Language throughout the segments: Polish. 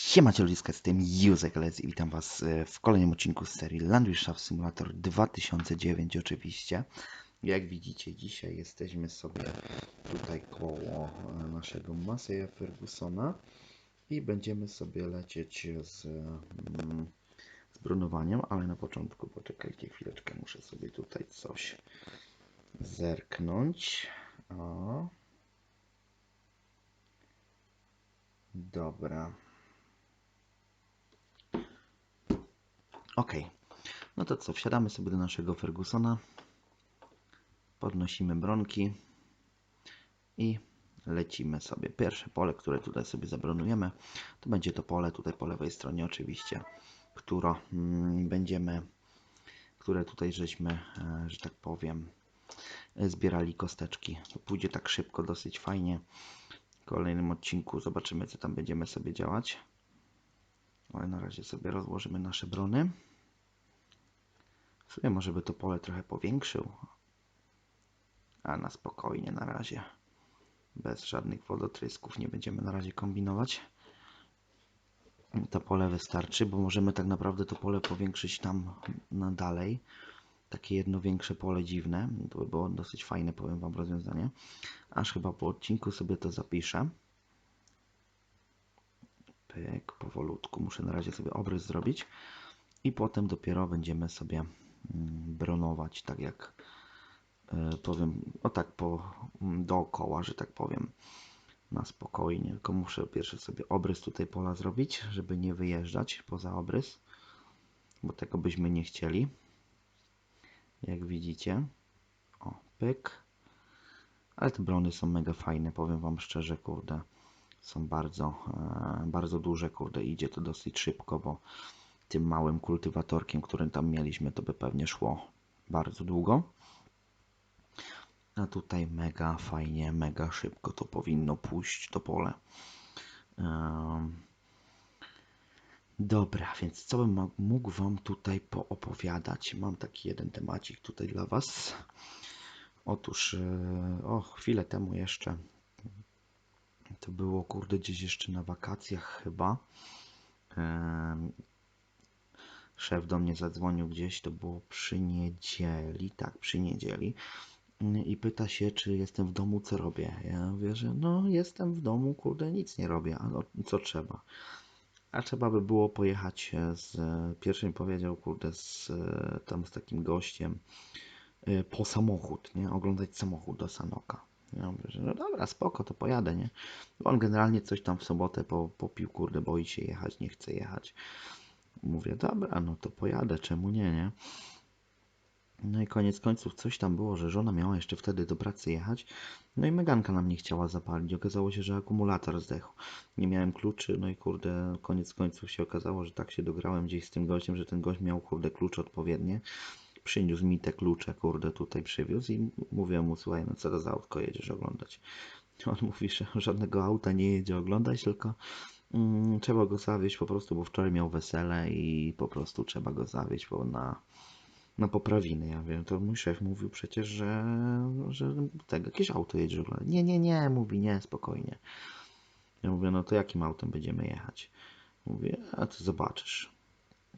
Siemacie ludziska, z tym Józek Les i witam was e, w kolejnym odcinku z serii Landwirtschaft Simulator 2009 oczywiście. Jak widzicie dzisiaj jesteśmy sobie tutaj koło e, naszego Maseja Fergusona i będziemy sobie lecieć z, mm, z ale na początku poczekajcie chwileczkę, muszę sobie tutaj coś zerknąć. O. Dobra. Ok. No to co, wsiadamy sobie do naszego Fergusona. Podnosimy bronki i lecimy sobie. Pierwsze pole, które tutaj sobie zabronujemy, to będzie to pole tutaj po lewej stronie oczywiście, które mm, będziemy, które tutaj żeśmy, e, że tak powiem, zbierali kosteczki. Pójdzie tak szybko, dosyć fajnie. W kolejnym odcinku zobaczymy, co tam będziemy sobie działać. Ale na razie sobie rozłożymy nasze brony. Sumie może by to pole trochę powiększył. A na spokojnie na razie. Bez żadnych wodotrysków nie będziemy na razie kombinować. To pole wystarczy, bo możemy tak naprawdę to pole powiększyć tam na dalej. Takie jedno większe pole dziwne. To by było dosyć fajne, powiem Wam, rozwiązanie. Aż chyba po odcinku sobie to zapiszę. Pyk, powolutku. Muszę na razie sobie obrys zrobić. I potem dopiero będziemy sobie bronować, tak jak e, powiem, o tak po dookoła, że tak powiem, na spokojnie. Tylko muszę pierwszy sobie obrys tutaj pola zrobić, żeby nie wyjeżdżać poza obrys, bo tego byśmy nie chcieli. Jak widzicie. O, pyk. Ale te brony są mega fajne, powiem Wam szczerze, kurde. Są bardzo, e, bardzo duże, kurde, idzie to dosyć szybko, bo tym małym kultywatorkiem, którym tam mieliśmy, to by pewnie szło bardzo długo. A tutaj mega fajnie, mega szybko to powinno pójść to pole. Um, dobra, więc co bym mógł Wam tutaj poopowiadać? Mam taki jeden temacik tutaj dla Was. Otóż, e, o, chwilę temu jeszcze, to było kurde gdzieś jeszcze na wakacjach chyba. Szef do mnie zadzwonił gdzieś, to było przy niedzieli, tak, przy niedzieli. I pyta się, czy jestem w domu, co robię. Ja mówię, że no jestem w domu, kurde, nic nie robię, a no, co trzeba. A trzeba by było pojechać z, pierwszy powiedział, kurde, z, tam z takim gościem y, po samochód, nie, oglądać samochód do Sanoka. Ja mówię, że no dobra, spoko, to pojadę, nie? Bo on generalnie coś tam w sobotę po, popił, kurde, boi się jechać, nie chce jechać. Mówię, dobra, no to pojadę, czemu nie, nie? No i koniec końców coś tam było, że żona miała jeszcze wtedy do pracy jechać. No i Meganka nam nie chciała zapalić. Okazało się, że akumulator zdechł. Nie miałem kluczy, no i kurde, koniec końców się okazało, że tak się dograłem gdzieś z tym gościem, że ten gość miał kurde klucze odpowiednie. Przyniósł mi te klucze, kurde, tutaj przywiózł i mówię mu, słuchaj, no co to za autko jedziesz oglądać? On mówi, że żadnego auta nie jedzie oglądać, tylko trzeba go zawieźć po prostu, bo wczoraj miał wesele i po prostu trzeba go zawieźć, bo na na poprawiny. Ja wiem, to mój szef mówił przecież, że, że tak, jakieś auto jedzie. Nie, nie, nie, mówi, nie, spokojnie. Ja mówię, no to jakim autem będziemy jechać? Mówię, a to zobaczysz.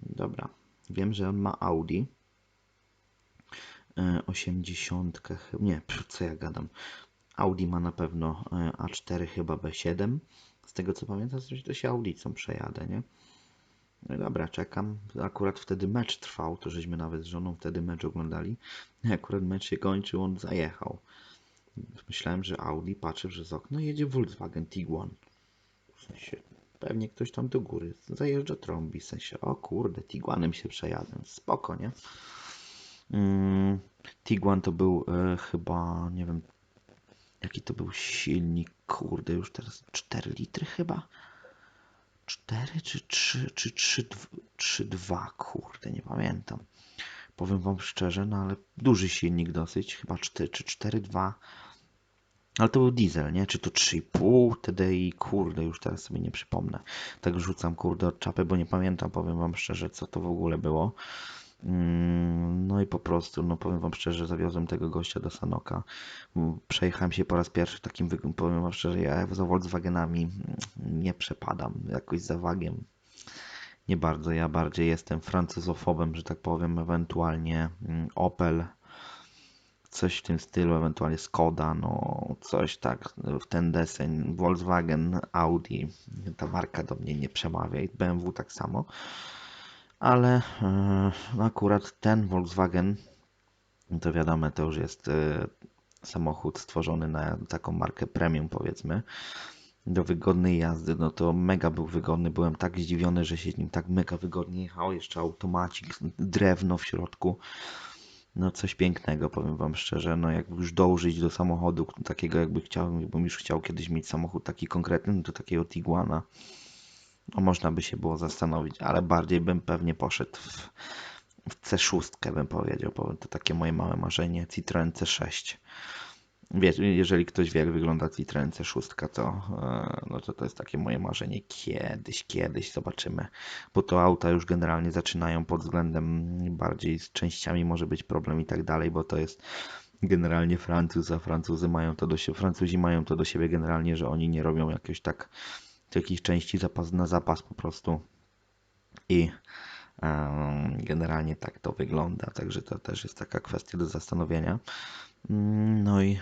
Dobra, wiem, że on ma Audi 80, nie, co ja gadam. Audi ma na pewno e, A4 chyba B7. Z tego co pamiętam, to się Audicą przejadę, nie? No dobra, czekam. Akurat wtedy mecz trwał, to żeśmy nawet z żoną wtedy mecz oglądali. Akurat mecz się kończył, on zajechał. Myślałem, że Audi, patrzę przez okno, jedzie Volkswagen Tiguan. W sensie, pewnie ktoś tam do góry zajeżdża trąbi. W sensie, o kurde, Tiguanem się przejadę. Spoko, nie? Mm, Tiguan to był e, chyba, nie wiem, jaki to był silnik, kurde, już teraz 4 litry chyba. 4 czy 3, czy 3, 3, 2, kurde, nie pamiętam. Powiem Wam szczerze, no ale duży silnik dosyć, chyba 4 czy 4, 2. Ale to był diesel, nie? Czy to 3,5 TDI, kurde, już teraz sobie nie przypomnę. Tak rzucam, kurde, od czapy, bo nie pamiętam, powiem Wam szczerze, co to w ogóle było. Mm, No i po prostu, no powiem wam szczerze, zawiozłem tego gościa do Sanoka. Mm, Przejechałem się po raz pierwszy takim, powiem wam szczerze, ja za Volkswagenami mm, nie przepadam jakoś za wagiem. Nie bardzo, ja bardziej jestem francuzofobem, że tak powiem, ewentualnie Opel, coś w tym stylu, ewentualnie Skoda, no coś tak w ten deseń, Volkswagen, Audi, ta marka do mnie nie przemawia i BMW tak samo, ale e, no akurat ten Volkswagen, to wiadomo, to już jest e, samochód stworzony na taką markę premium powiedzmy, do wygodnej jazdy, no to mega był wygodny, byłem tak zdziwiony, że się nim tak mega wygodnie jechało, jeszcze automacik, drewno w środku, no coś pięknego, powiem wam szczerze, no jak już dążyć do samochodu takiego jakby chciał, jakbym już chciał kiedyś mieć samochód taki konkretny, no to takiego Tiguana, no można by się było zastanowić, ale bardziej bym pewnie poszedł w, w C6 bym powiedział, bo to takie moje małe marzenie, Citroen C6. Wiesz, jeżeli ktoś wie, jak wygląda Citroen C6, to, e, no to to jest takie moje marzenie. Kiedyś, kiedyś zobaczymy. Bo to auta już generalnie zaczynają pod względem bardziej z częściami może być problem i tak dalej, bo to jest generalnie Francuz, a Francuzy mają to do siebie, Francuzi mają to do siebie generalnie, że oni nie robią jakieś tak jakichś części zapas, na zapas po prostu. I generalnie tak to wygląda, także to też jest taka kwestia do zastanowienia. No i,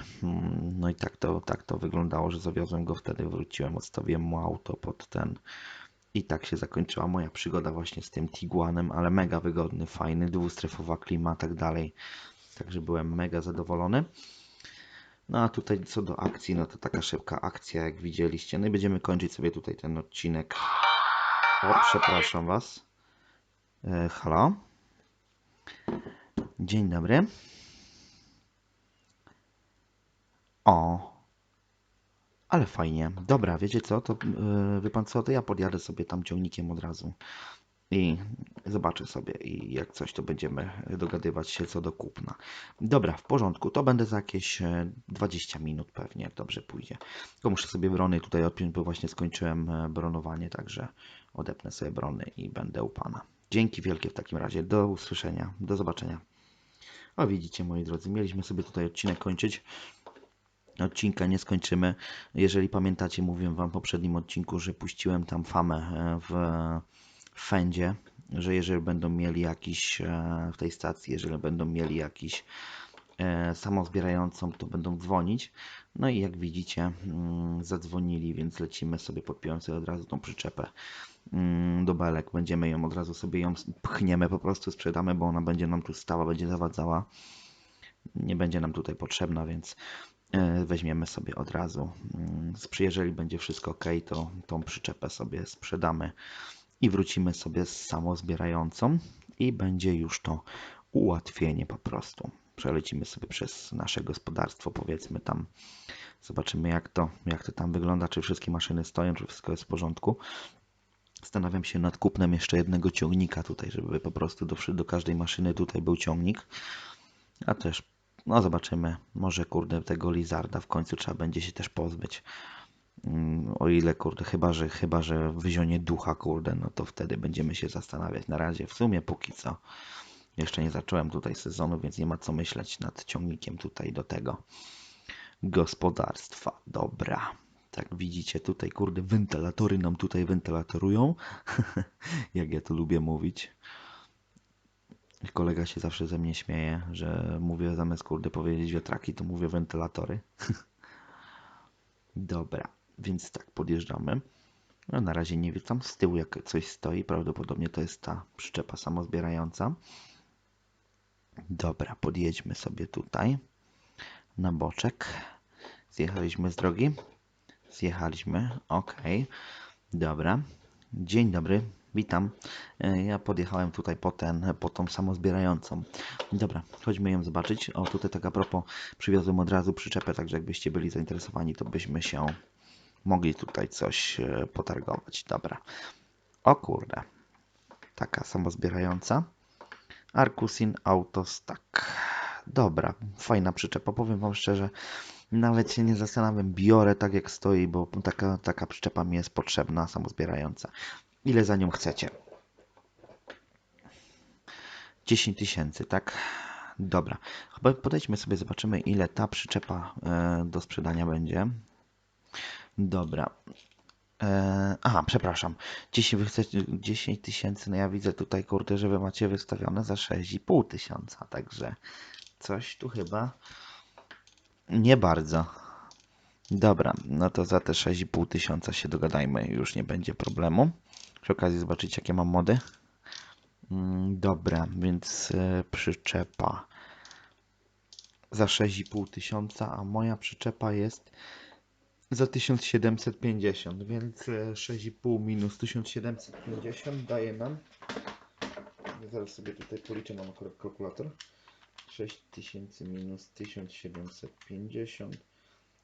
no i tak to, tak to wyglądało, że zawiozłem go wtedy, wróciłem, odstawiłem mu auto pod ten i tak się zakończyła moja przygoda właśnie z tym Tiguanem, ale mega wygodny, fajny, dwustrefowa klima, tak dalej. Także byłem mega zadowolony. No a tutaj co do akcji, no to taka szybka akcja, jak widzieliście. No i będziemy kończyć sobie tutaj ten odcinek. O, przepraszam Was. E, halo. Dzień dobry. O, ale fajnie. Dobra, wiecie co? To yy, wie pan co? To ja podjadę sobie tam ciągnikiem od razu i zobaczę sobie i jak coś to będziemy dogadywać się co do kupna. Dobra, w porządku. To będę za jakieś e, 20 minut pewnie, jak dobrze pójdzie. Tylko muszę sobie brony tutaj odpiąć, bo właśnie skończyłem e, bronowanie, także odepnę sobie brony i będę u pana. Dzięki wielkie w takim razie. Do usłyszenia. Do zobaczenia. O widzicie moi drodzy, mieliśmy sobie tutaj odcinek kończyć odcinka nie skończymy. Jeżeli pamiętacie, mówiłem Wam w poprzednim odcinku, że puściłem tam famę e, w Fendzie, że jeżeli będą mieli jakiś e, w tej stacji, jeżeli będą mieli jakiś e, samozbierającą, to będą dzwonić. No i jak widzicie, mm, zadzwonili, więc lecimy sobie, podpiąłem sobie od razu tą przyczepę mm, do belek. Będziemy ją od razu sobie ją pchniemy, po prostu sprzedamy, bo ona będzie nam tu stała, będzie zawadzała. Nie będzie nam tutaj potrzebna, więc E, weźmiemy sobie od razu. Mm, Jeżeli będzie wszystko ok, to tą przyczepę sobie sprzedamy i wrócimy sobie z samozbierającą i będzie już to ułatwienie po prostu. Przelecimy sobie przez nasze gospodarstwo, powiedzmy tam, zobaczymy jak to, jak to tam wygląda, czy wszystkie maszyny stoją, czy wszystko jest w porządku. Zastanawiam się nad kupnem jeszcze jednego ciągnika tutaj, żeby po prostu do, do każdej maszyny tutaj był ciągnik. A też, no zobaczymy, może kurde tego Lizarda w końcu trzeba będzie się też pozbyć. Mm, O ile kurde, chyba że, chyba że wyzionie ducha kurde, no to wtedy będziemy się zastanawiać. Na razie w sumie póki co. Jeszcze nie zacząłem tutaj sezonu, więc nie ma co myśleć nad ciągnikiem tutaj do tego gospodarstwa. Dobra. Tak widzicie tutaj, kurde, wentylatory nam tutaj wentylatorują. Jak ja to lubię mówić. Kolega się zawsze ze mnie śmieje, że mówię zamiast kurde powiedzieć wiatraki, to mówię wentylatory. Dobra, więc tak, podjeżdżamy. No, na razie nie wiem, tam z tyłu jak coś stoi, prawdopodobnie to jest ta przyczepa samozbierająca. Dobra, podjedźmy sobie tutaj na boczek. Zjechaliśmy z drogi? Zjechaliśmy, ok. Dobra, dzień dobry, witam. E, Ja podjechałem tutaj po, ten, po tą samozbierającą. Dobra, chodźmy ją zobaczyć. O, tutaj tak a propos, przywiozłem od razu przyczepę, także jakbyście byli zainteresowani, to byśmy się mogli tutaj coś e, potargować. Dobra. O kurde. Taka samozbierająca. Arkusin Autostack. Dobra, fajna przyczepa. Powiem Wam szczerze, nawet się nie zastanawiam. Biorę tak jak stoi, bo taka, taka przyczepa mi jest potrzebna, samozbierająca. Ile za nią chcecie? 10 tysięcy, tak? Dobra. Chyba podejdźmy sobie, zobaczymy ile ta przyczepa e, do sprzedania będzie. Dobra. E, aha, przepraszam. 10, wy chcecie 10 tysięcy, no ja widzę tutaj, kurde, że wy macie wystawione za 6,5 tysiąca, także coś tu chyba nie bardzo. Dobra, no to za te 6,5 tysiąca się dogadajmy, już nie będzie problemu. Przy okazji zobaczyć jakie mam mody. Mm, Dobra, więc e, przyczepa za 6,5 tysiąca, a moja przyczepa jest za 1750, więc e, 6,5 minus 1750 daje nam. Zaraz sobie tutaj policzę, mam akurat kalkulator. 6000 minus 1750.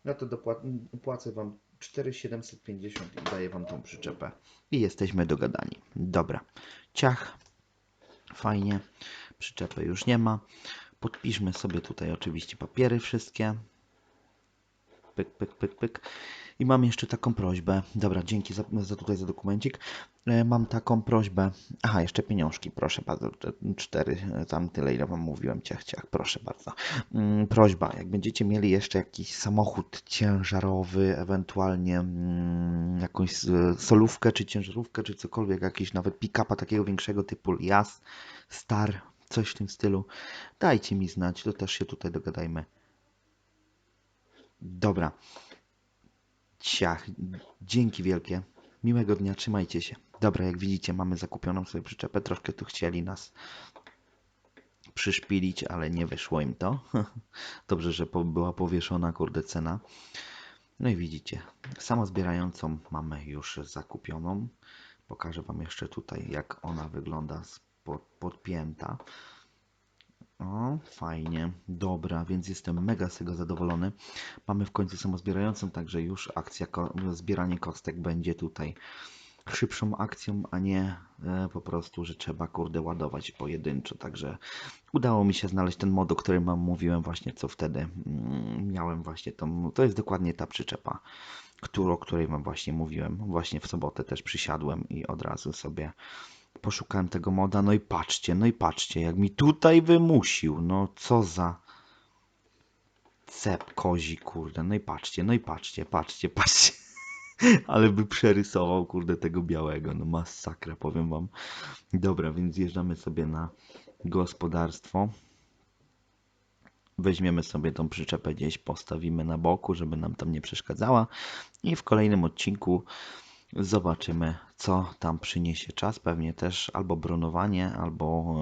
No to dopła- płacę Wam 4750 i daję Wam tą przyczepę. I jesteśmy dogadani. Dobra. Ciach. Fajnie. Przyczepy już nie ma. Podpiszmy sobie tutaj oczywiście papiery wszystkie. Pyk, pyk, pyk, pyk. I mam jeszcze taką prośbę. Dobra, dzięki za, za tutaj za dokumencik. E, Mam taką prośbę. Aha, jeszcze pieniążki, proszę bardzo. Te Cztery, e, tam tyle, ile wam mówiłem. Ciach, ciach, proszę bardzo. Mm, Prośba, jak będziecie mieli jeszcze jakiś samochód ciężarowy, ewentualnie mm, jakąś e, solówkę, czy ciężarówkę, czy cokolwiek, jakiś nawet pick-upa takiego większego typu Jas, Star, coś w tym stylu, dajcie mi znać, to też się tutaj dogadajmy. Dobra. Ciach, dzięki wielkie. Miłego dnia, trzymajcie się. Dobra, jak widzicie, mamy zakupioną sobie przyczepę. Troszkę tu chcieli nas przyszpilić, ale nie wyszło im to. Dobrze, że była powieszona, kurde, cena. No i widzicie, samozbierającą mamy już zakupioną. Pokażę Wam jeszcze tutaj, jak ona wygląda podpięta. O, fajnie, dobra, więc jestem mega z tego zadowolony. Mamy w końcu samozbierającą, także już akcja, zbieranie kostek będzie tutaj szybszą akcją, a nie e, po prostu, że trzeba kurde ładować pojedynczo. Także udało mi się znaleźć ten mod, o którym wam mówiłem właśnie, co wtedy mm, miałem właśnie tą, to jest dokładnie ta przyczepa, którą, o której wam właśnie mówiłem. Właśnie w sobotę też przysiadłem i od razu sobie poszukałem tego moda, no i patrzcie, no i patrzcie, jak mi tutaj wymusił, no co za cep kozi, kurde, no i patrzcie, no i patrzcie, patrzcie, patrzcie. Ale by przerysował, kurde, tego białego. No masakra, powiem wam. Dobra, więc zjeżdżamy sobie na gospodarstwo. Weźmiemy sobie tą przyczepę gdzieś, postawimy na boku, żeby nam tam nie przeszkadzała. I w kolejnym odcinku zobaczymy, co tam przyniesie czas. Pewnie też albo bronowanie, albo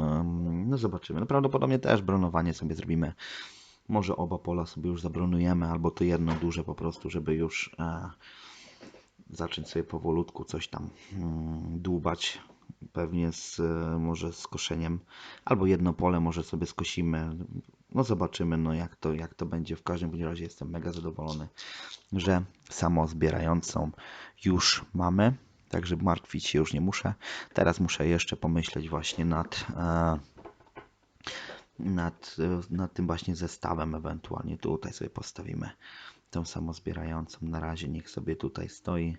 no zobaczymy. No prawdopodobnie też bronowanie sobie zrobimy. Może oba pola sobie już zabronujemy, albo to jedno duże po prostu, żeby już e, zacząć sobie powolutku coś tam mm, dłubać. Pewnie z, e, może z koszeniem, albo jedno pole może sobie skosimy. No zobaczymy, no jak to, jak to będzie. W każdym razie jestem mega zadowolony, że samo zbierającą już mamy. Także martwić się już nie muszę. Teraz muszę jeszcze pomyśleć właśnie nad, e, nad, e, nad tym właśnie zestawem ewentualnie. Tutaj sobie postawimy tą samozbierającą. Na razie niech sobie tutaj stoi.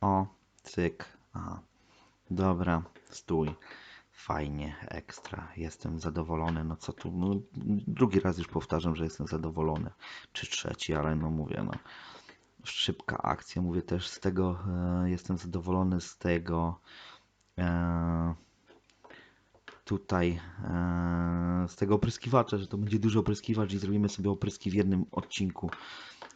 O, cyk. Aha. Dobra, stój. Fajnie, ekstra. Jestem zadowolony. No co tu, no, drugi raz już powtarzam, że jestem zadowolony. Czy trzeci, ale no mówię, no. Szybka akcja. Mówię też z tego, e, jestem zadowolony z tego. E, tutaj e, z tego opryskiwacza, że to będzie duży opryskiwacz i zrobimy sobie opryski w jednym odcinku,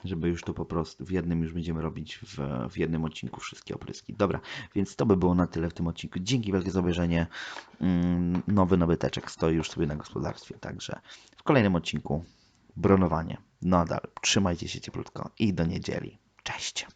żeby już to po prostu w jednym już będziemy robić w, w jednym odcinku wszystkie opryski. Dobra, więc to by było na tyle w tym odcinku. Dzięki wielkie za obejrzenie. Mm, Nowy nabyteczek stoi już sobie na gospodarstwie, także w kolejnym odcinku bronowanie. Nadal trzymajcie się cieplutko i do niedzieli. Cześć!